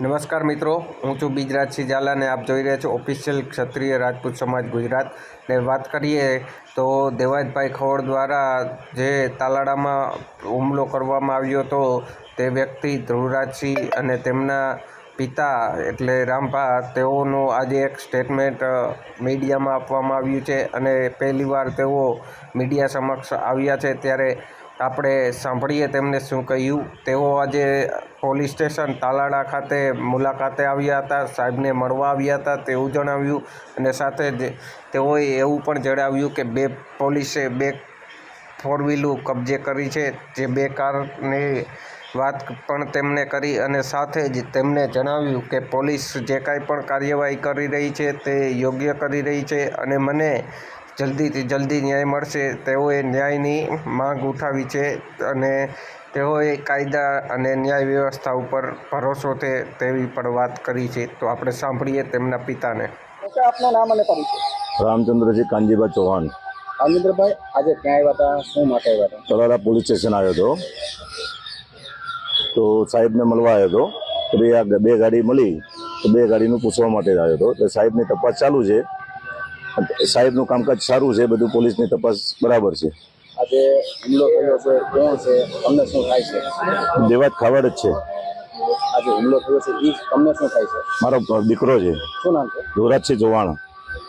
નમસ્કાર મિત્રો, હું છું બીજરાજસિંહ ઝાલા અને આપ જોઈ રહ્યા છો ઓફિશિયલ ક્ષત્રિય રાજપૂત સમાજ ગુજરાત. ને વાત કરીએ તો દેવાજભાઈ ખવડ દ્વારા જે તાલાડામાં હુમલો કરવામાં આવ્યો હતો, તે વ્યક્તિ ધ્રુવરાજસિંહ અને તેમના પિતા એટલે રામભા, તેઓનું આજે એક સ્ટેટમેન્ટ મીડિયામાં આપવામાં આવ્યું છે અને પહેલીવાર તેઓ મીડિયા સમક્ષ આવ્યા છે. ત્યારે આપણે સાંભળીએ તેમને શું કહ્યું. તેઓ આજે પોલીસ સ્ટેશન તાલાડા ખાતે મુલાકાતે આવ્યા હતા, સાહેબને મળવા આવ્યા હતા, તેવું જણાવ્યું અને સાથે જ તેઓએ એવું પણ જણાવ્યું કે બે પોલીસે બે ફોર વ્હીલું કબજે કરી છે. જે બે કારની વાત પણ તેમણે કરી અને સાથે જ તેમણે જણાવ્યું કે પોલીસ જે કાંઈ પણ કાર્યવાહી કરી રહી છે તે યોગ્ય કરી રહી છે અને મને જલ્દીથી જલ્દી ન્યાય મળશે. તેઓએ ન્યાયની માંગ ઉઠાવી છે અને તેઓએ કાયદા અને ન્યાય વ્યવસ્થા ઉપર ભરોસો છે તેવી પણ વાત કરી છે. તો આપણે સાંભળીએ તેમના પિતાને. આપનું નામ અને પરિચય. રામચંદ્રજી કાનજીબા ચૌહાણ. રામેન્દ્રભાઈ આજે ક્યાં આવ્યા હતા? શું માટે આવ્યા હતા? તળાડા પોલીસ સ્ટેશન આવ્યો હતો. તો સાહેબને મળવા આવ્યો હતો. તો બે આ બે ગાડી મળી તો બે ગાડીનું પૂછવા માટે આવ્યો હતો. તો સાહેબની તપાસ ચાલુ છે. સાહેબનું કામકાજ સારું છે બધું પોલીસની તપાસ બરાબર છે. આજે હુમલો થયો છે કોણ છે? તમને શું થાય છે? દેવાત ખાવડ જ છે. આજે હુમલો થયો છે એ તમને શું થાય છે? મારો દીકરો છે. શું નામ છે? ધોરાજસિંહ ચૌહાણ.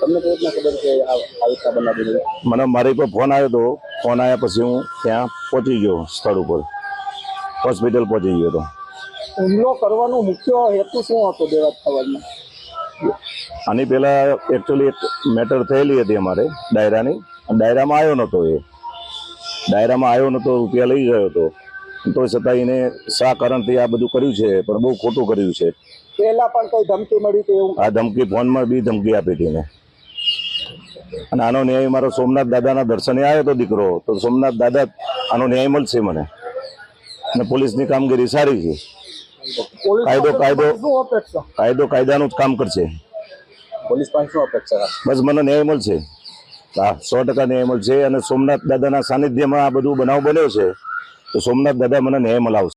તમને કઈ રીતના ખબર કે આ આ રીતના બનાવી દીધું મને મારી પર ફોન આવ્યો હતો ફોન આવ્યા પછી હું ત્યાં પહોંચી ગયો સ્થળ ઉપર. હોસ્પિટલ પહોંચી ગયો હતો. હુમલો કરવાનો મુખ્ય હેતુ શું હતો દેવાજ ખબરમાં આની પહેલાં એકચ્યુઅલી એક મેટર થયેલી હતી અમારે ડાયરાની. અને ડાયરામાં આવ્યો નહોતો એ. ડાયરામાં આવ્યો નહોતો રૂપિયા લઈ ગયો હતો. તો છતાં એને શા કારણથી આ બધું કર્યું છે? પણ બહુ ખોટું કર્યું છે. પહેલા પણ કઈ ધમકી મળી હતી આ ધમકી ફોનમાં બી ધમકી આપી હતી એને. અને આનો ન્યાય મારો સોમનાથ દાદાના દર્શને આવ્યો હતો દીકરો. તો સોમનાથ દાદા આનો ન્યાય મળશે મને. અને પોલીસની કામગીરી સારી છે. કાયદો- કાયદો. કાયદો કાયદાનું જ કામ કરશે. પોલીસ પાસે અપેક્ષા બસ મને ન્યાય મળશે. હા સો ટકા ન્યાય મળશે અને સોમનાથ દાદાના સાનિધ્યમાં આ બધું બનાવ બન્યો છે. તો સોમનાથ દાદા મને ન્યાય મલાવશે